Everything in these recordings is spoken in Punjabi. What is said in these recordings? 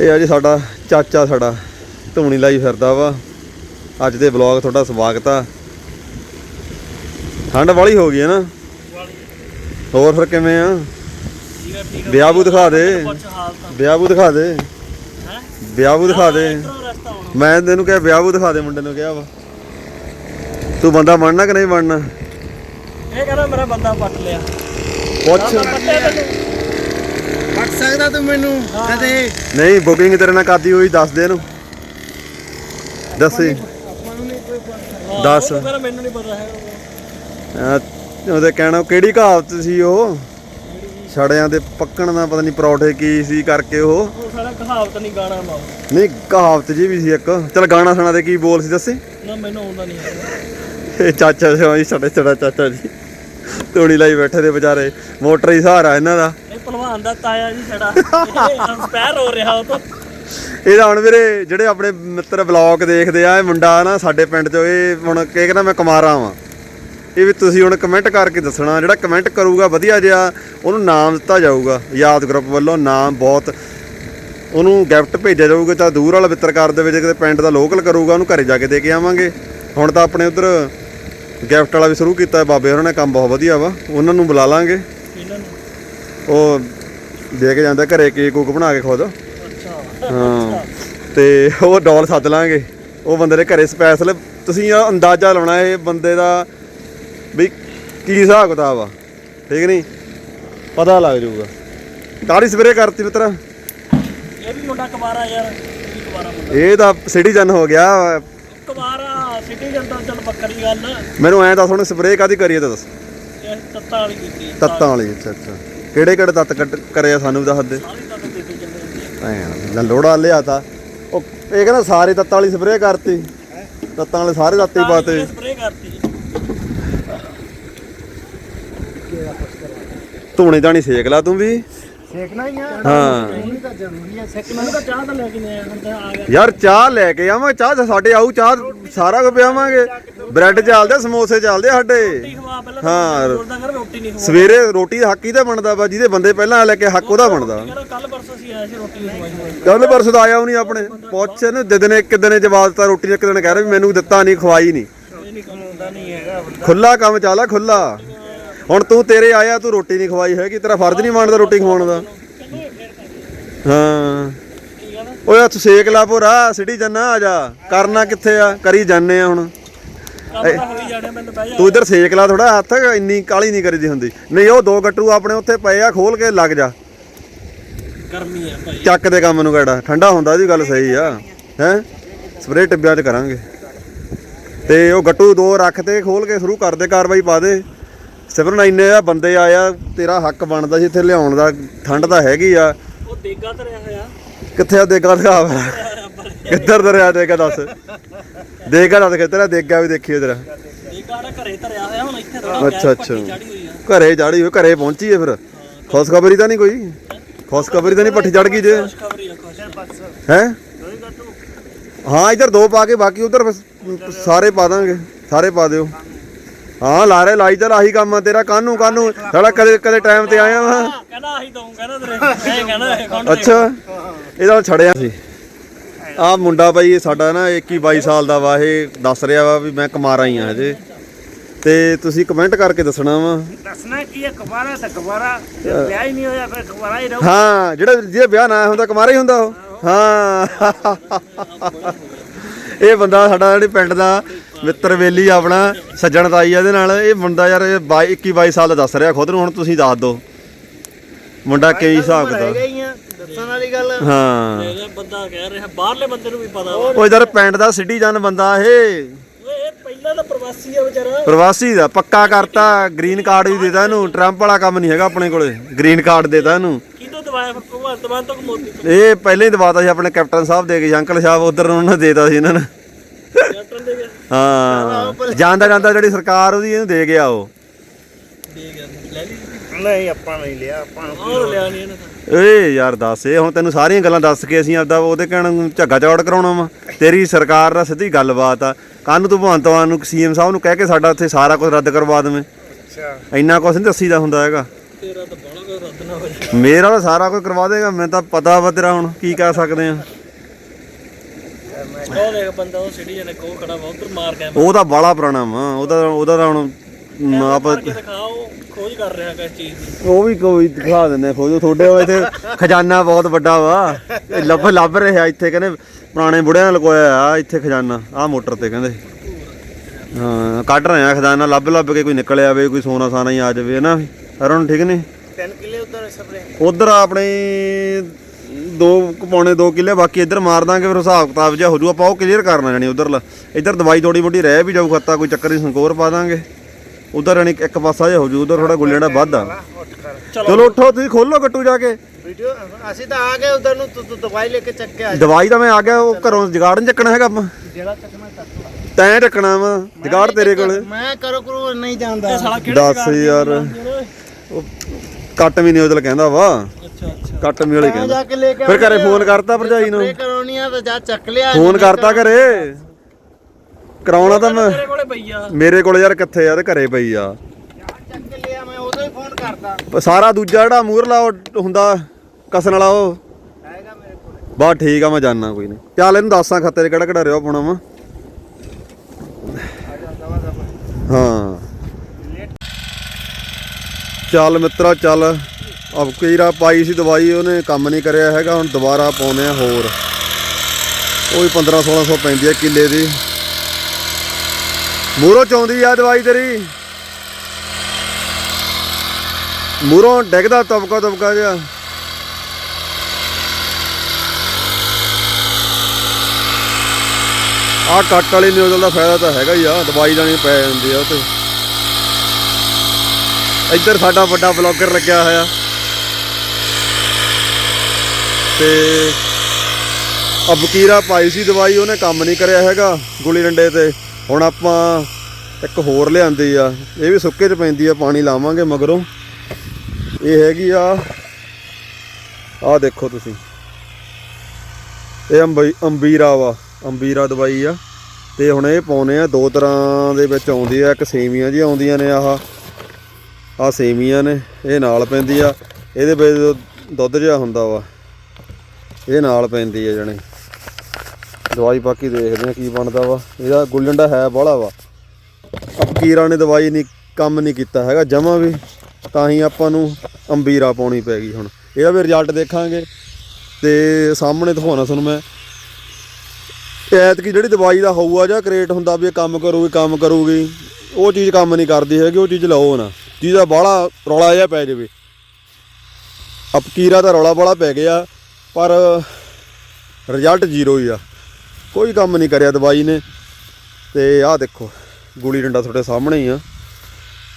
ਇਹ ਆ ਜੀ ਸਾਡਾ ਚਾਚਾ ਸਾਡਾ ਧੂਣੀ ਲਾਈ ਫਿਰਦਾ ਵਾ। ਅੱਜ ਦੇ ਵਲੌਗ ਤੁਹਾਡਾ ਸਵਾਗਤ ਆ। ਠੰਡ ਵਾਲੀ ਹੋ ਗਈ ਹੈ ਨਾ? ਹੋਰ ਫਿਰ ਕਿਵੇਂ ਆ? ਵਿਆਹ ਦਿਖਾ ਦੇ। ਵਿਆਹ ਦਿਖਾ ਦੇ। ਵਿਆਹ ਦਿਖਾ ਦੇ। ਮੈਂ ਤੈਨੂੰ ਕਿਹਾ ਵਿਆਹ ਦਿਖਾ ਦੇ ਮੁੰਡੇ ਨੂੰ ਕਿਹਾ ਵਾ। ਤੂੰ ਬੰਦਾ ਬਣਨਾ ਕਿ ਨਹੀਂ ਬਣਨਾ ਇਹ ਕਹਿੰਦਾ ਮੇਰਾ ਬੰਦਾ ਪੱਟ ਲਿਆ। ਪੁੱਛ। ਪੱਟ ਸਕਦਾ ਤੂੰ ਮੈਨੂੰ? ਕਦੇ? ਨਹੀਂ ਬੁਕਿੰਗ ਤੇਰੇ ਨਾਲ ਕਰਦੀ ਹੋਈ ਦੱਸ ਦੇ ਇਹਨੂੰ। ਦੱਸੀ। ਦੱਸ। ਉਹ ਕਹਿੰਦਾ ਮੈਨੂੰ ਨਹੀਂ ਪਤਾ ਹੈ ਅਹ ਉਹਦੇ ਕਹਿਣਾ ਕਿਹੜੀ ਕਹਾਵਤ ਸੀ ਉਹ? ਛੜਿਆਂ ਦੇ ਪੱਕਣ ਦਾ ਪਤਾ ਨਹੀਂ ਪਰੌਠੇ ਕੀ ਸੀ ਕਰਕੇ ਉਹ। ਉਹ ਸਾਰਾ ਕਹਾਵਤ ਨਹੀਂ ਗਾਣਾ ਨਹੀਂ ਕਹਾਵਤ ਜੀ ਵੀ ਸੀ ਇੱਕ। ਚਲ ਗਾਣਾ ਸੁਣਾ ਦੇ ਕੀ ਬੋਲ ਸੀ ਦੱਸੀ। ਨਾ ਮੈਨੂੰ ਆਉਂਦਾ ਨਹੀਂ ਇਹ ਚਾਚਾ ਜੀ ਸਾਡੇ ਛੜਾ ਚਾਚਾ ਜੀ। ਤੂੜੀ ਲਾਈ ਬੈਠੇ ਦੇ ਵਿਚਾਰੇ। ਮੋਟਰ ਹੀ ਸਹਾਰਾ ਇਹਨਾਂ ਦਾ। ਇਹ ਭਲਵਾਨ ਦਾ ਤਾਇਆ ਜੀ ਛੜਾ ਇਹ ਇੰਸਪਾਇਰ ਹੋ ਰਿਹਾ ਉਹ ਤੋਂ। ਇਹਦਾ ਹੁਣ ਵੀਰੇ ਜਿਹੜੇ ਆਪਣੇ ਮਿੱਤਰ ਬਲੌਗ ਦੇਖਦੇ ਆ ਇਹ ਮੁੰਡਾ ਨਾ ਸਾਡੇ ਪਿੰਡ ਚੋਂ ਇਹ ਹੁਣ ਕੀ ਕਹਿੰਦਾ ਮੈਂ ਕੁਮਾਰਾ ਵਾਂ। ਇਹ ਵੀ ਤੁਸੀਂ ਹੁਣ ਕਮੈਂਟ ਕਰਕੇ ਦੱਸਣਾ ਜਿਹੜਾ ਕਮੈਂਟ ਕਰੂਗਾ ਵਧੀਆ ਜਿਹਾ ਉਹਨੂੰ ਨਾਮ ਦਿੱਤਾ ਜਾਊਗਾ। ਯਾਦ ਗਰੁੱਪ ਵੱਲੋਂ ਨਾਮ ਬਹੁਤ ਉਹਨੂੰ ਗਿਫਟ ਭੇਜਿਆ ਜਾਊਗਾ ਤਾਂ ਦੂਰ ਵਾਲਾ ਮਿੱਤਰਕਾਰ ਦੇ ਵਿੱਚ ਕਿਤੇ ਪਿੰਡ ਦਾ ਲੋਕਲ ਕਰੂਗਾ ਉਹਨੂੰ ਘਰੇ ਜਾ ਕੇ ਦੇ ਕੇ ਆਵਾਂਗੇ। ਹੁਣ ਤਾਂ ਆਪਣੇ ਉਧਰ ਗਿਫਟ ਵਾਲਾ ਵੀ ਸ਼ੁਰੂ ਕੀਤਾ ਬਾਬੇ ਹੋਰਾਂ ਨੇ ਕੰਮ ਬਹੁਤ ਵਧੀਆ ਵਾ ਉਹਨਾਂ ਨੂੰ ਬੁਲਾ ਲਾਂਗੇ। ਉਹ ਦੇ ਕੇ ਜਾਂਦਾ ਘਰੇ ਕੇਕ ਕੂਕ ਬਣਾ ਕੇ ਖੁਦ। ਹਾਂ। ਤੇ ਉਹ ਡੋਲ ਸੱਦ ਲਾਂਗੇ। ਉਹ ਬੰਦੇ ਦੇ ਘਰੇ ਸਪੈਸ਼ਲ ਤੁਸੀਂ ਇਹ ਅੰਦਾਜ਼ਾ ਲਾਉਣਾ ਇਹ ਬੰਦੇ ਦਾ ਵੀ ਕੀ ਹਿਸਾਬ ਕਿਤਾਬ ਆ। ਠੀਕ ਨਹੀਂ? ਪਤਾ ਲੱਗ ਜਾਊਗਾ। ਕਾਹਦੀ ਸਵੇਰੇ ਕਰਤੀ ਮਿੱਤਰ। ਇਹ ਵੀ ਮੁੰਡਾ ਕੁਮਾਰਾ ਯਾਰ ਇਹ ਮੁੰਡਾ। ਤਾਂ ਸਿਟੀਜ਼ਨ ਹੋ ਗਿਆ। ਕੁਮਾਰਾ ਸਿਟੀ ਜੰਦਾ ਚੱਲ ਬੱਕਰੀ ਗੱਲ। ਮੈਨੂੰ ਐਂ ਦੱਸ ਹੁਣ ਸਪਰੇਅ ਕਾਦੀ ਕਰੀਏ ਤਾਂ ਦੱਸ। ਤੱਤਾਂ ਵਾਲੀ ਕੀਤੀ। ਤੱਤਾਂ ਵਾਲੀ ਅੱਛਾ ਅੱਛਾ। ਕਿਹੜੇ ਕਿਹੜੇ ਤੱਤ ਕੱਢ- ਕਰੇ ਆ ਸਾਨੂੰ ਵੀ ਦੱਸ ਦੇ। ਜਾਂਦੇ ਐਂ ਲੋੜਾ ਲਿਆ ਤਾ। ਉਹ ਇਹ ਕਹਿੰਦਾ ਸਾਰੇ ਤੱਤਾਂ ਵਾਲੀ ਸਪਰੇਅ ਕਰਤੀ। ਤੱਤਾਂ ਵਾਲੇ ਸਾਰੇ ਤੱਤੇ ਹੀ ਪਾਤੇ। ਸਪਰੇਅ ਕਰਤੀ ਧੂਣੇ ਦਾਣੀ ਸੇਕ ਲਾ ਤੂੰ ਵੀ। ਸੇਕਣਾ ਹੀ ਆ। ਹਾਂ। ਇਹ ਤਾਂ ਜ਼ਰੂਰੀ ਆ ਸੇਕ ਮੈਨੂੰ ਤਾਂ ਚਾਹ ਤਾਂ ਲੈ ਕੇ ਨਹੀਂ ਆਇਆ ਹੁਣ ਤਾਂ ਆ ਗਿਆ। ਯਾਰ ਚਾਹ ਲੈ ਕੇ ਆਵਾਂ ਚਾਹ ਤਾਂ ਸਾਡੇ ਆਊ ਚਾਹ ਸਾਰਾ ਕੁਝ ਪਿਆਵਾਂਗੇ। ਬ੍ਰੈਡ ਚੱਲਦੇ ਸਮੋਸੇ ਚੱਲਦੇ ਸਾਡੇ। ਰੋਟੀ ਖਵਾ ਪਹਿਲਾਂ ਹਾਂ। ਬੋਲਦਾ ਕਰ ਰੋਟੀ ਨਹੀਂ ਖਵਾ ਸਵੇਰੇ ਰੋਟੀ ਦਾ ਹੱਕ ਹੀ ਤਾਂ ਬਣਦਾ ਵਾ ਜਿਹਦੇ ਬੰਦੇ ਪਹਿਲਾਂ ਲੈ ਕੇ ਹੱਕ ਉਹਦਾ ਬਣਦਾ। ਕੱਲ ਪਰਸੋਂ ਸੀ ਆਇਆ ਸੀ ਰੋਟੀ ਨਹੀਂ ਖਵਾਈ ਹੋਈ। ਕੱਲ ਪਰਸੋਂ ਦਾ ਆਇਆ ਉਹ ਨਹੀਂ ਆਪਣੇ। ਪੁੱਛ ਦੇ ਦਿਨੇ ਇੱਕ ਦਿਨੇ ਜਵਾਬ ਦਿੱਤਾ ਰੋਟੀ ਇੱਕ ਦਿਨ ਕਹਿ ਰਿਹਾ ਵੀ ਮੈਨੂੰ ਦਿੱਤਾ ਨਹੀਂ ਖਵਾਈ ਨਹੀਂ। ਇਹ ਨਹੀਂ ਖਵਾਉਂਦਾ ਨਹੀਂ ਹੈਗਾ ਬੰਦਾ। ਖੁੱਲਾ ਕੰਮ ਚੱਲਾ ਖੁੱਲਾ ਹੁਣ ਤੂੰ ਤੇਰੇ ਆਇਆ ਤੂੰ ਰੋਟੀ ਨਹੀਂ ਖਵਾਈ ਹੈਗੀ ਤੇਰਾ ਫਰਜ਼ ਨਹੀਂ ਬਣਦਾ ਰੋਟੀ ਖਵਾਉਣ ਦਾ। ਹਾਂ। ਨਾ ਓਏ ਤੂੰ ਸੇਕ ਲਾ ਭੋਰਾ ਸਿਟੀ ਜੰਨਾ ਆ ਜਾ। ਕਰਨਾ ਕਿੱਥੇ ਆ? ਕਰੀ ਜਾਂਦੇ ਆ ਹੁਣ। ਕੰਮ ਤਾਂ ਹੋਈ ਜਾਣੇ ਮੈਨੂੰ ਬਹਿ ਜਾ। ਤੂੰ ਇਧਰ ਸੇਕ ਲਾ ਥੋੜਾ ਹੱਥ ਇੰਨੀ ਕਾਲੀ ਨਹੀਂ ਕਰੀਦੀ ਹੁੰਦੀ। ਨਹੀਂ ਉਹ ਦੋ ਗੱਟੂ ਆਪਣੇ ਉੱਥੇ ਪਏ ਆ ਖੋਲ ਕੇ ਲੱਗ ਜਾ। ਗਰਮੀ ਆ ਭਾਈ। ਚੱਕ ਦੇ ਕੰਮ ਨੂੰ ਕਿਹੜਾ ਠੰਡਾ ਹੁੰਦਾ ਇਹਦੀ ਗੱਲ ਸਹੀ ਆ। ਹੈ? ਸਪਰੇ ਟਿੱਬਿਆਂ 'ਚ ਕਰਾਂਗੇ। ਤੇ ਉਹ ਗੱਟੂ ਦੋ ਰੱਖ ਤੇ ਖੋਲ ਕੇ ਸ਼ੁਰੂ ਕਰ ਦੇ ਕਾਰਵਾਈ ਪਾ ਦੇ। ਸਿਮਰਨ ਇੰਨੇ ਆ ਬੰਦੇ ਆਇਆ ਤੇਰਾ ਹੱਕ ਬਣਦਾ ਸੀ ਇੱਥੇ ਲਿਆਉਣ ਦਾ ਠੰਡ ਤਾਂ ਹੈਗੀ ਆ। ਉਹ ਦੇਗਾ ਧਰਿਆ ਹੋਇਆ। ਕਿੱਥੇ ਆ ਦੇਗਾ ਦਿਖਾ ਕਿੱਧਰ ਦਰਿਆ ਦੇਗਾ ਦੱਸ? ਦੇਗਾ ਦੱਸ ਆ ਦੇਗਾ ਵੀ ਦੇਖੀਏ ਤੇਰਾ। ਦੇਗਾ ਦਾ ਘਰੇ ਧਰਿਆ ਹੋਇਆ ਹੁਣ ਇੱਥੇ ਥੋੜਾ ਅੱਛਾ ਅੱਛਾ। ਚਾੜੀ ਘਰੇ ਜਾੜੀ ਹੋਈ ਘਰੇ ਪਹੁੰਚੀ ਏ ਫਿਰ। ਖੁਸ਼ਖਬਰੀ ਤਾਂ ਨਹੀਂ ਕੋਈ? ਖੁਸ਼ਖਬਰੀ ਤਾਂ ਨਹੀਂ ਪੱਠੀ ਚੜ ਗਈ ਜੇ। ਹੈ? ਹਾਂ ਇਧਰ ਦੋ ਪਾ ਕੇ ਬਾਕੀ ਉਧਰ ਸਾਰੇ ਪਾ ਦਾਂਗੇ ਸਾਰੇ ਪਾ ਦਿਓ। ਹਾਂ ਲਾਰੇ ਲਾਈ ਚੱਲ ਆਹੀ ਕੰਮ ਆ ਤੇਰਾ ਕਾਨੂੰ ਕਾਨੂੰ ਸਾਲਾ ਕਦੇ ਕਦੇ ਟਾਈਮ ਤੇ ਆਇਆ ਵਾ। ਕਹਿੰਦਾ ਆਹੀ ਦਊਂ ਕਹਿੰਦਾ ਤੇਰੇ ਮੈਂ ਕਹਿੰਦਾ ਅੱਛਾ। ਇਹਦਾ ਛੜਿਆ ਸੀ। ਆ ਮੁੰਡਾ ਬਾਈ ਇਹ ਸਾਡਾ ਨਾ 21 22 ਸਾਲ ਦਾ ਵਾ ਇਹ ਦੱਸ ਰਿਹਾ ਵਾ ਵੀ ਮੈਂ ਕੁਮਾਰਾ ਹੀ ਆ ਹਜੇ। ਤੇ ਤੁਸੀਂ ਕਮੈਂਟ ਕਰਕੇ ਦੱਸਣਾ ਵਾ। ਦੱਸਣਾ ਕੀ ਹੈ ਕੁਮਾਰਾ ਤਾਂ ਕੁਮਾਰਾ ਵਿਆਹ ਹੀ ਨਹੀਂ ਹੋਇਆ ਫਿਰ ਕੁਮਾਰਾ ਹੀ ਰਹੂ। ਹਾਂ ਜਿਹੜਾ ਜੇ ਵਿਆਹ ਨਾ ਹੁੰਦਾ ਕੁਮਾਰਾ ਹੀ ਹੁੰਦਾ ਉਹ। ਹਾਂ। ਇਹ ਬੰਦਾ ਸਾਡਾ ਜਿਹੜੇ ਪਿੰਡ ਦਾ ਮਿੱਤਰ ਵੇਲੀ ਆਪਣਾ ਸੱਜਣ ਤਾਈ ਆ ਇਹਦੇ ਨਾਲ ਇਹ ਮੁੰਡਾ ਯਾਰ ਇਹ 22 21 22 ਸਾਲ ਦਾ ਦੱਸ ਰਿਹਾ ਖੁਦ ਨੂੰ ਹੁਣ ਤੁਸੀਂ ਦੱਸ ਦਿਓ। ਮੁੰਡਾ ਕੀ ਹਿਸਾਬ ਕਿਤਾਬ। ਦੱਸਣ ਵਾਲੀ ਗੱਲ। ਹਾਂ। ਇਹ ਬੰਦਾ ਕਹਿ ਰਿਹਾ ਬਾਹਰਲੇ ਬੰਦੇ ਨੂੰ ਵੀ ਪਤਾ ਵਾ। ਉਹ ਯਾਰ ਪਿੰਡ ਦਾ ਸਿਟੀਜ਼ਨ ਬੰਦਾ ਇਹ। ਓਏ ਇਹ ਪਹਿਲਾਂ ਤਾਂ ਪ੍ਰਵਾਸੀ ਆ ਵਿਚਾਰਾ। ਪ੍ਰਵਾਸੀ ਦਾ ਪੱਕਾ ਕਰਤਾ ਗ੍ਰੀਨ ਕਾਰਡ ਵੀ ਦੇਤਾ ਇਹਨੂੰ। ਟਰੰਪ ਵਾਲਾ ਕੰਮ ਨਹੀਂ ਹੈਗਾ ਆਪਣੇ ਕੋਲੇ। ਗ੍ਰੀਨ ਕਾਰਡ ਦੇਤਾ ਇਹਨੂੰ। ਕਿਦੋਂ ਦਵਾਇਆ ਫਿਰ? ਭਗਵੰਤ ਮਾਨ ਤੋਂ ਕਿ ਮੋਦੀ ਤੋਂ? ਇਹ ਪਹਿਲਾਂ ਹੀ ਦਵਾਤਾ ਸੀ ਆਪਣੇ ਕੈਪਟਨ ਸਾਹਿਬ ਦੇ ਕੇ ਅੰਕਲ ਸਾਹਿਬ ਉਧਰ ਉਹਨਾਂ ਨੇ ਦੇਤਾ ਸੀ ਇਹਨਾਂ ਨੇ। ਕੈਪਟਨ ਦੇ ਗਿਆ ਹਾਂ। ਜਾਂਦਾ ਜਾਂਦਾ ਜਿਹੜੀ ਸਰਕਾਰ ਉਹਦੀ ਇਹਨੂੰ ਦੇ ਗਿਆ ਉਹ। ਦੇ ਗਿਆ ਲੈ ਲਈ ਨਹੀਂ ਆਪਾਂ ਨਹੀਂ ਲਿਆ ਆਪਾਂ ਨੂੰ ਉਹ ਲਿਆ ਨਹੀਂ ਇਹਨਾਂ ਦਾ ਏ ਯਾਰ ਦੱਸ ਇਹ ਹੁਣ ਤੈਨੂੰ ਸਾਰੀਆਂ ਗੱਲਾਂ ਦੱਸ ਕੇ ਅਸੀਂ ਆਪਦਾ ਉਹਦੇ ਕਹਿਣ ਨੂੰ ਝੱਗਾ ਚੌੜ ਕਰਾਉਣਾ ਵਾ। ਤੇਰੀ ਸਰਕਾਰ ਦਾ ਸਿੱਧੀ ਗੱਲਬਾਤ ਆ। ਕੱਲ ਨੂੰ ਤੂੰ ਭਗਵੰਤ ਮਾਨ ਨੂੰ ਸੀਐਮ ਸਾਹਿਬ ਨੂੰ ਕਹਿ ਕੇ ਸਾਡਾ ਉੱਥੇ ਸਾਰਾ ਕੁਝ ਰੱਦ ਕਰਵਾ ਦੇਵੇਂ। ਅੱਛਾ। ਇੰਨਾ ਕੁਝ ਨਹੀਂ ਦੱਸੀਦਾ ਹੁੰਦਾ ਹੈਗਾ। ਤੇਰਾ ਤਾਂ ਬੜਾ ਕੋਈ ਰੱਦ ਨਾ ਹੋ ਜਾਏ। ਮੇਰਾ ਤਾਂ ਸਾਰਾ ਕੁਝ ਕਰਵਾ ਦੇਗਾ ਮੈਂ ਤਾਂ ਪਤਾ ਵਾ ਤੇਰਾ ਹੁਣ ਕੀ ਕਹਿ ਸਕਦੇ ਆ। ਉਹ ਦੇਖ ਬੰਦਾ ਉਹ ਸਿਟੀ ਜਨੇ ਕੋ ਖੜਾ ਵਾ ਉਧਰ ਮਾਰ ਗਿਆ। ਉਹ ਤਾਂ ਬਾਲਾ ਪੁਰਾਣਾ ਵਾ ਉਹਦਾ ਉਹਦਾ ਤਾਂ ਹੁਣ ਮ, ਆਪਾਂ ਮਾਰ ਕੇ ਦਿਖਾਓ ਖੋਜ ਕਰ ਰਿਹਾ ਕਿਸ ਚੀਜ਼ ਦੀ। ਉਹ ਵੀ ਕੋਈ ਦਿਖਾ ਦਿੰਦੇ ਫੋਟੋ ਤੁਹਾਡੇ ਉਹ ਇੱਥੇ ਖਜ਼ਾਨਾ ਬਹੁਤ ਵੱਡਾ ਵਾ। ਇਹ ਲੱਭ ਲੱਭ ਰਿਹਾ ਇੱਥੇ ਕਹਿੰਦੇ ਪੁਰਾਣੇ ਬੁੜਿਆਂ ਨੇ ਲਕੋਇਆ ਆ ਇੱਥੇ ਖਜ਼ਾਨਾ ਆ ਮੋਟਰ ਤੇ ਕਹਿੰਦੇ। ਹਾਂ ਕੱਢ ਰਹੇ ਆ ਖਜ਼ਾਨਾ ਲੱਭ ਲੱਭ ਕੇ ਕੋਈ ਨਿਕਲ ਆਵੇ ਕੋਈ ਸੋਨਾ ਸਾਨਾ ਹੀ ਆ ਜਾਵੇ ਨਾ? ਅਰੁਣ ਠੀਕ ਨਹੀਂ ਤਿੰਨ ਕਿੱਲੇ ਉਧਰ ਸਪਰੇ ਉਧਰ ਆਪਣੇ ਦੋ ਪੌਣੇ 2 ਕਿੱਲੇ ਬਾਕੀ ਇੱਧਰ ਮਾਰ ਦਾਂਗੇ ਫਿਰ ਹਿਸਾਬ ਕਿਤਾਬ ਜਿਹਾ ਹੋ ਜੂ ਆਪਾਂ ਉਹ ਕਲੀਅਰ ਕਰਨਾ ਜਾਣੀ ਉਧਰਲਾ। ਇੱਧਰ ਦਵਾਈ ਥੋੜੀ ਮੋਟੀ ਰਹਿ ਵੀ ਜਾਊ ਖੱਤਾ ਕੋਈ ਚੱਕਰ ਨਹੀਂ ਸੰਕੋਰ ਪਾ ਦਾਂਗੇ। ਉਧਰ ਜਾਣੀ ਇੱਕ ਪਾਸਾ ਜਿਹਾ ਹੋ ਜੂ ਉਧਰ ਥੋੜਾ ਗੁੱਲੇ ਦਾ ਵੱਧ ਆ। ਚਲੋ ਉੱਠੋ ਤੁਸੀਂ ਖੋਲੋ ਗੱਟੂ ਜਾ ਕੇ। ਵੀਡੀਓ ਅਸੀਂ ਤਾਂ ਆ ਗਏ ਉਧਰ ਨੂੰ ਤੂੰ ਤੂੰ ਦਵਾਈ ਲੈ ਕੇ ਚੱਕ ਕੇ ਆ ਜਾ ਦਵਾਈ ਤਾਂ ਮੈਂ ਆ ਗਿਆ ਉਹ ਘਰੋਂ ਜਗਾੜ ਨਹੀਂ ਚੱਕਣਾ ਹੈਗਾ ਆਪਾਂ। ਜਿਹੜਾ ਚੱਕਣਾ ਚੱਕ ਤੈਂ ਚੱਕਣਾ ਵਾ ਜਗਾੜ ਤੇਰੇ ਕੋਲ। ਮੈਂ ਕਰੋ ਕਰੋ ਨਹੀਂ ਕਿਹੜੇ ਦੱਸ ਯਾਰ। ਉਹ ਕੱਟ ਵੀ ਨਿਊਜ਼ਲ ਕਹਿੰਦਾ ਵਾ। ਅੱਛਾ ਅੱਛਾ। ਕੱਟ ਜਾ ਕਹਿੰਦਾ। ਕੇ ਲੈ ਕੇ ਫਿਰ ਘਰੇ ਫੋਨ ਕਰਤਾ ਭਰਜਾਈ ਨੂੰ। ਇਹ ਕਰਾਉਣੀ ਆ ਤਾਂ ਜਾ ਚੱਕ ਲਿਆ। ਫੋਨ ਕਰਤਾ ਘਰੇ। ਕਰਾਉਣਾ ਤਾਂ ਮੈਂ ਤੇਰੇ ਕੋਲੇ ਪਈ ਆ। ਮੇਰੇ ਕੋਲ ਯਾਰ ਕਿੱਥੇ ਆ? ਤੇ ਘਰੇ ਪਈ ਆ। ਚੱਕ ਲਿਆ ਮੈਂ ਉਦੋਂ ਹੀ ਫੋਨ ਕਰਤਾ ਪਰ ਸਾਰਾ ਦੂਜਾ ਜਿਹੜਾ ਮੂਹਰਲਾ ਉਹ ਹੁੰਦਾ ਕਸਣ ਵਾਲਾ ਉਹ। ਮੇਰੇ ਕੋਲ। ਬਾ ਠੀਕ ਆ ਮੈਂ ਜਾਣਾ ਕੋਈ ਨਹੀਂ। ਚੱਲ ਇਹਨੂੰ ਦੱਸਾਂ ਖੱਤੇ 'ਚ ਕਿਹੜਾ ਕਿਹੜਾ ਰਿਓ ਪਾਉਣਾ ਵਾ ਆ ਜਾ ਦਵਾ ਦਵਾ ਹਾਂ। ਚੱਲ ਮਿੱਤਰਾ ਚੱਲ। ਅਬ ਕੀਰਾ ਪਾਈ ਸੀ ਦਵਾਈ ਉਹਨੇ ਕੰਮ ਨਹੀਂ ਕਰਿਆ ਹੈਗਾ ਹੁਣ ਦੁਬਾਰਾ ਪਾਉਨੇ ਆ ਹੋਰ। ਉਹ ਵੀ 15 1600 ਪੈਂਦੀ ਆ ਕਿੱਲੇ ਦੀ। ਮੂਰੋਂ ਚਾਉਂਦੀ ਆ ਦਵਾਈ ਤੇਰੀ। ਮੂਰੋਂ ਡਿੱਗਦਾ ਤਬਕਾ ਤਬਕਾ ਜਿਹਾ। ਆ ਕੱਟ ਵਾਲੀ ਨਿਊਜ਼ਲ ਦਾ ਫਾਇਦਾ ਤਾਂ ਹੈਗਾ ਹੀ ਆ, ਦਵਾਈ ਲੈਣੀ ਪੈ ਜਾਂਦੀ ਆ ਉਹ ਇੱਧਰ ਸਾਡਾ ਵੱਡਾ ਬਲੌਗਰ ਲੱਗਿਆ ਹੋਇਆ। ਤੇ ਅਬਕੀਰਾ ਪਾਈ ਸੀ ਦਵਾਈ, ਉਹਨੇ ਕੰਮ ਨਹੀਂ ਕਰਿਆ ਹੈਗਾ ਗੁਲੀ ਡੰਡੇ ਤੇ। ਹੁਣ ਆਪਾਂ ਇੱਕ ਹੋਰ ਲਿਆਂਦੀ ਆ। ਇਹ ਵੀ ਸੁੱਕੇ 'ਚ ਪੈਂਦੀ ਆ, ਪਾਣੀ ਲਾਵਾਂਗੇ ਮਗਰੋਂ। ਇਹ ਹੈਗੀ ਆ ਆ ਦੇਖੋ ਤੁਸੀਂ। ਇਹ ਅੰਬੀ ਅੰਬੀਰਾ ਵਾ, ਅੰਬੀਰਾ ਦਵਾਈ ਆ। ਤੇ ਹੁਣ ਇਹ ਪਾਉਨੇ ਆ, ਦੋ ਤਰ੍ਹਾਂ ਦੇ ਵਿੱਚ ਆਉਂਦੀ ਆ। ਇੱਕ ਸੇਮੀਆਂ ਜੀ ਆਉਂਦੀਆਂ ਨੇ ਆਹ। ਆ ਸੇਮੀਆਂ ਨੇ, ਇਹ ਨਾਲ ਪੈਂਦੀ ਆ। ਇਹਦੇ ਵਿੱਚ ਦੁੱਧ ਜਿਹਾ ਹੁੰਦਾ ਵਾ। ਇਹ ਨਾਲ ਪੈਂਦੀ ਆ ਜਣੇ। ਦਵਾਈ ਬਾਕੀ ਦੇਖਦੇ ਆ ਕੀ ਬਣਦਾ ਵਾ। ਇਹਦਾ ਗੁੱਲੰਡਾ ਹੈ ਬਾਹਲਾ ਵਾ। ਅਬਕੀਰਾ ਨੇ ਦਵਾਈ ਨਹੀਂ, ਕੰਮ ਨਹੀਂ ਕੀਤਾ ਹੈਗਾ, ਜਮਾ ਵੀ। ਤਾਂ ਹੀ ਆਪਾਂ ਨੂੰ ਅੰਬੀਰਾ ਪਾਉਣੀ ਪੈ ਗਈ ਹੁਣ। ਇਹਦਾ ਵੀ ਰਿਜ਼ਲਟ ਦੇਖਾਂਗੇ। ਤੇ ਸਾਹਮਣੇ ਦਿਖਾਉਣਾ ਤੁਹਾਨੂੰ ਮੈਂ। ਐਤਕੀ ਜਿਹੜੀ ਦਵਾਈ ਦਾ ਹੋਊਗਾ ਜਾਂ ਕ੍ਰੇਟ ਹੁੰਦਾ ਵੀ ਇਹ ਕੰਮ ਕਰੂਗੀ ਕੰਮ ਕਰੂਗੀ, ਉਹ ਚੀਜ਼ ਕੰਮ ਨਹੀਂ ਕਰਦੀ ਹੈਗੀ, ਉਹ ਚੀਜ਼ ਲਾਓ ਨਾ। ਜਿਹਦਾ ਬਾਹਲਾ ਰੌਲਾ ਜਿਹਾ ਪੈ ਜਾਵੇ। ਅਪਕੀਰਾ ਦਾ ਰੌਲਾ ਬਾਹਲਾ ਪੈ ਗਿਆ, ਪਰ ਰਿਜ਼ਲਟ ਜ਼ੀਰੋ ਹੀ ਆ। ਕੋਈ ਕੰਮ ਨਹੀਂ ਕਰਿਆ ਦਵਾਈ ਨੇ। ਤੇ ਆਹ ਦੇਖੋ, ਗੁਲੀ ਡੰਡਾ ਤੁਹਾਡੇ ਸਾਹਮਣੇ ਹੀ ਆ।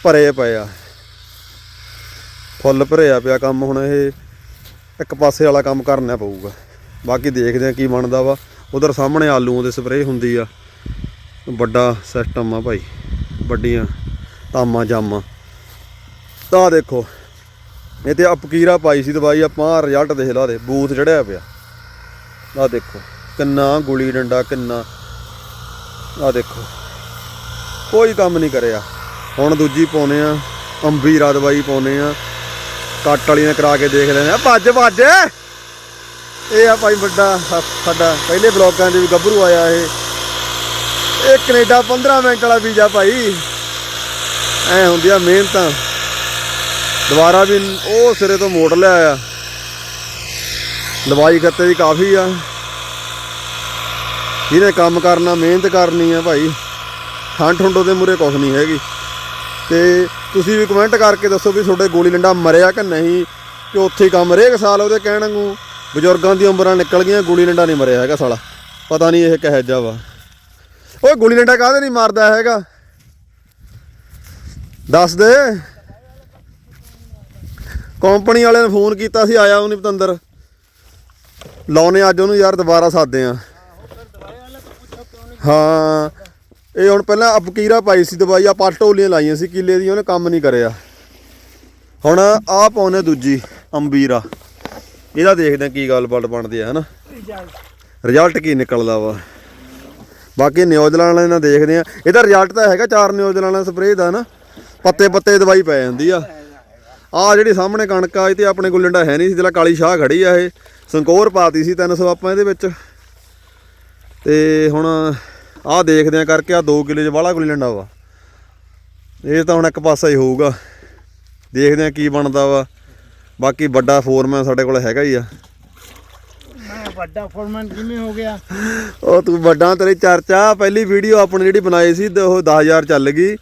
ਭਰੇ ਪਏ ਆ। ਫੁੱਲ ਭਰਿਆ ਪਿਆ ਕੰਮ ਹੁਣ ਇਹ। ਇੱਕ ਪਾਸੇ ਵਾਲਾ ਕੰਮ ਕਰਨਾ ਪਊਗਾ। ਬਾਕੀ ਦੇਖਦੇ ਆ ਕੀ ਬਣਦਾ ਵਾ। ਉਧਰ ਸਾਹਮਣੇ ਆਲੂਆਂ ਦੇ ਸਪਰੇਅ ਹੁੰਦੀ ਆ। ਵੱਡਾ ਸਿਸਟਮ ਆ ਭਾਈ। ਵੱਡੀਆਂ ਤਾਮਾਂ ਜਾਮਾਂ। ਤਾਂ ਦੇਖੋ ਇਹ ਤੇ ਅਪਕੀਰਾ ਪਾਈ ਸੀ ਦਵਾਈ। ਆਪਾਂ ਰਿਜ਼ਲਟ ਦੇਖ ਲਾ ਦੇ। ਬੂਥ ਚੜਿਆ ਪਿਆ। ਆ ਦੇਖੋ। ਕਿੰਨਾ ਗੁਲੀ ਡੰਡਾ, ਕਿੰਨਾ। ਆ ਦੇਖੋ। ਕੋਈ ਕੰਮ ਨਹੀਂ ਕਰਿਆ। ਹੁਣ ਦੂਜੀ ਪਾਉਨੇ ਆ, ਅੰਬੀਰਾ ਦਵਾਈ ਪਾਉਨੇ ਆ। ਕੱਟ ਵਾਲੀ ਨੇ ਕਰਾ ਕੇ ਦੇਖ ਲੈਣੇ ਆ। ਭੱਜ ਭੱਜ। ਇਹ ਆ ਭਾਈ ਵੱਡਾ ਸਾਡਾ ਪਹਿਲੇ ਬਲੌਕਾਂ 'ਚ ਵੀ ਗੱਭਰੂ ਆਇਆ ਇਹ। ਇਹ ਕੈਨੇਡਾ 15 ਮਿੰਟ ਵਾਲਾ ਵੀਜ਼ਾ ਭਾਈ। ਐ ਹੁੰਦੀਆਂ ਮਿਹਨਤਾਂ। ਦੁਬਾਰਾ ਵੀ ਉਹ ਸਿਰੇ ਤੋਂ ਮੋੜ ਲਿਆ ਆ। ਦਵਾਈ ਖੱਤੇ ਦੀ ਕਾਫੀ ਆ। ਜਿਹਨੇ ਕੰਮ ਕਰਨਾ, ਮਿਹਨਤ ਕਰਨੀ ਆ ਭਾਈ। ਠੰਡ ਠੁੰਡੋ ਦੇ ਮੂਰੇ ਕੁਛ ਨਹੀਂ ਹੈਗੀ। ਤੇ ਤੁਸੀਂ ਵੀ ਕਮੈਂਟ ਕਰਕੇ ਦੱਸੋ ਵੀ ਤੁਹਾਡੇ ਗੋਲੀ ਡੰਡਾ ਮਰਿਆ ਕਿ ਨਹੀਂ? ਕਿ ਉੱਥੇ ਹੀ ਕੰਮ, ਹਰੇਕ ਸਾਲ ਉਹਦੇ ਕਹਿਣ ਨੂੰ ਬਜ਼ੁਰਗਾਂ ਦੀਆਂ ਉਮਰਾਂ ਨਿਕਲ ਗਈਆਂ, ਗੋਲੀ ਡੰਡਾ ਨਹੀਂ ਮਰਿਆ ਹੈਗਾ ਸਾਲਾ। ਪਤਾ ਨਹੀਂ ਇਹ ਕਿਹੋ ਜਿਹਾ ਵਾ। ਓਏ, ਗੋਲੀ ਡੰਡਾ ਕਾਹਦੇ ਨਹੀਂ ਮਾਰਦਾ ਹੈਗਾ? ਦੱਸ ਦੇ। ਕੰਪਨੀ ਵਾਲਿਆਂ ਨੇ ਫੋਨ ਕੀਤਾ ਸੀ, ਆਇਆ ਉਹ ਨਹੀਂ ਪਤੰਦਰ। ਲਾਉਨੇ ਅੱਜ ਉਹਨੂੰ ਯਾਰ, ਦੁਬਾਰਾ ਸਾਦੇ ਆ। ਹਾਂ। ਇਹ ਹੁਣ ਪਹਿਲਾਂ ਅਪਕੀਰਾ ਪਾਈ ਸੀ ਦਵਾਈ ਆ ਪੱਟ ਲਾਈਆਂ ਸੀ, ਕਿੱਲੇ ਦੀਆਂ, ਉਹਨੇ ਕੰਮ ਨਹੀਂ ਕਰਿਆ। ਹੁਣ ਆ ਪਾਉਨੇ ਦੂਜੀ, ਅੰਬੀਰਾ। ਇਹਦਾ ਦੇਖਦੇ ਆ ਕੀ ਗੱਲਬਾਤ ਬਣਦੀ ਆ, ਹਨਾ? ਰਿਜ਼ਲਟ ਕੀ ਨਿਕਲਦਾ ਵਾ। ਬਾਕੀ ਨਿਊਜ਼ੀਲੈਂਡ ਵਾਲੇ ਨਾਲ ਦੇਖਦੇ ਆ ਇਹਦਾ ਰਿਜ਼ਲਟ ਤਾਂ ਹੈਗਾ, ਚਾਰ ਨਿਊਜ਼ੀਲੈਂਡ ਵਾਲਾ ਸਪਰੇਅ ਦਾ ਨਾ ਪੱਤੇ ਪੱਤੇ ਦਵਾਈ ਪੈ ਜਾਂਦੀ ਆ। ਆ ਜਿਹੜੀ ਸਾਹਮਣੇ ਕਣਕ ਆ, ਇਹ ਤੇ ਆਪਣੇ ਕੋਲ ਲੰਡਾ ਹੈ ਨਹੀਂ ਸੀ, ਜਿਹੜਾ ਕਾਲੀ ਸ਼ਾਹ ਖੜੀ ਆ ਇਹ। ਸੰਕੋਰ ਪਾਤੀ ਸੀ 300 ਆਪਾਂ ਇਹਦੇ ਵਿੱਚ। ਤੇ ਹੁਣ ਆਹ ਦੇਖਦੇ ਆ ਕਰਕੇ ਆ 2 ਕਿਲੇ ਚ ਵਾਲਾ ਗੁੱਲੀ ਲੰਡਾ ਵਾ। ਇਹ ਤਾਂ ਹੁਣ ਇੱਕ ਪਾਸਾ ਹੀ ਹੋਊਗਾ। ਦੇਖਦੇ ਆ ਕੀ ਬਣਦਾ ਵਾ। ਬਾਕੀ ਵੱਡਾ ਫੋਰਮੈਨ ਸਾਡੇ ਕੋਲ ਹੈਗਾ ਹੀ ਆ। ਮੈਂ ਵੱਡਾ ਫੋਰਮੈਨ ਕਿਵੇਂ ਹੋ ਗਿਆ? ਉਹ ਤੂੰ ਵੱਡਾ ਤੇਰੀ ਚਰਚਾ ਪਹਿਲੀ ਵੀਡੀਓ ਆਪਣੀ ਜਿਹੜੀ ਬਣਾਈ ਸੀ ਉਹ 10000 ਚੱਲ ਗਈ।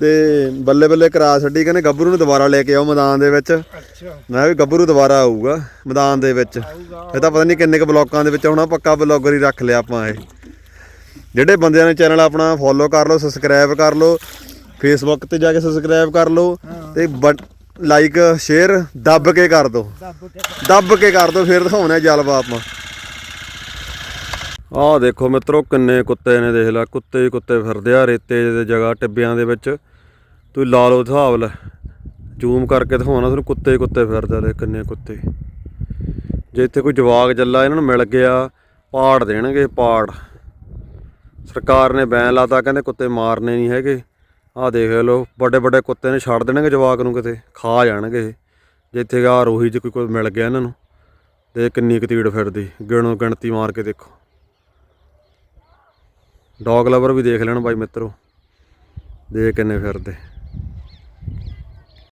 ਤੇ ਬੱਲੇ ਬੱਲੇ ਕਰਾ ਛੱਡੀ ਕਹਿੰਦੇ ਗੱਭਰੂ ਨੂੰ ਦੁਬਾਰਾ ਲੈ ਕੇ ਆਓ ਮੈਦਾਨ ਦੇ ਵਿੱਚ। ਅੱਛਾ। ਮੈਂ ਵੀ ਗੱਭਰੂ ਦੁਬਾਰਾ ਆਊਗਾ ਮੈਦਾਨ ਦੇ ਵਿੱਚ। ਇਹ ਤਾਂ ਪਤਾ ਨਹੀਂ ਕਿੰਨੇ ਕੁ ਬਲੌਕਾਂ ਦੇ ਵਿੱਚ ਆਉਣਾ ਪੱਕਾ ਬਲੌਗਰ ਹੀ ਰੱਖ ਲਿਆ ਆਪਾਂ ਇਹ। ਜਿਹੜੇ ਬੰਦਿਆਂ ਨੇ ਚੈਨਲ ਆਪਣਾ ਫੋਲੋ ਕਰ ਲਓ ਸਬਸਕ੍ਰਾਈਬ ਕਰ ਲਓ ਫੇਸਬੁੱਕ ਤੇ ਜਾ ਕੇ ਸਬਸਕ੍ਰਾਈਬ ਕਰ ਲਓ ਤੇ ਲਾਈਕ ਸ਼ੇਅਰ ਦੱਬ ਕੇ ਕਰ ਦਿਓ ਦੱਬ ਕੇ ਕਰ। ਦਿਓ ਫਿਰ ਦਿਖਾਉਣਾ ਜਲਵਾ ਆਪਾਂ। ਆਹ ਦੇਖੋ ਮਿੱਤਰੋ ਕਿੰਨੇ ਕੁੱਤੇ ਨੇ ਦੇਖ ਲੈ ਕੁੱਤੇ ਹੀ ਕੁੱਤੇ ਫਿਰਦੇ ਆ ਰੇਤੇ ਦੇ ਜਗ੍ਹਾ ਟਿੱਬਿਆਂ ਦੇ ਵਿੱਚ। ਤੂੰ ਲਾ ਲਓ ਹਿਸਾਬ ਲੈ ਜ਼ੂਮ ਕਰਕੇ ਦਿਖਾਉਣਾ ਤੁਹਾਨੂੰ ਕੁੱਤੇ ਹੀ ਕੁੱਤੇ ਫਿਰਦੇ ਨੇ ਕਿੰਨੇ ਕੁੱਤੇ। ਜੇ ਇੱਥੇ ਕੋਈ ਜਵਾਗ ਜੱਲਾ ਇਹਨਾਂ ਨੂੰ ਮਿਲ ਗਿਆ ਪਾੜ ਦੇਣਗੇ ਪਾੜ। ਸਰਕਾਰ ਨੇ ਬੈਨ ਲਾਤਾ, ਕਹਿੰਦੇ ਕੁੱਤੇ ਮਾਰਨੇ ਨਹੀਂ ਹੈਗੇ। ਆਹ ਦੇਖ ਲਓ ਵੱਡੇ ਵੱਡੇ ਕੁੱਤੇ ਨੇ ਛੱਡ ਦੇਣਗੇ ਜਵਾਕ ਨੂੰ ਕਿਤੇ, ਖਾ ਜਾਣਗੇ ਇਹ। ਜੇ ਇੱਥੇ ਆ ਰੋਹੀ ਚ ਕੋਈ ਕੋਈ ਮਿਲ ਗਿਆ ਇਹਨਾਂ ਨੂੰ, ਤੇ ਕਿੰਨੀ ਕੁ ਤੀੜ ਫਿਰਦੀ, ਗਿਣੋ ਗਿਣਤੀ ਮਾਰ ਕੇ ਦੇਖੋ। ਡੌਗ ਲਵਰ ਵੀ ਦੇਖ ਲੈਣ ਬਾਈ ਮਿੱਤਰੋ ਦੇ ਕਿੰਨੇ ਫਿਰਦੇ।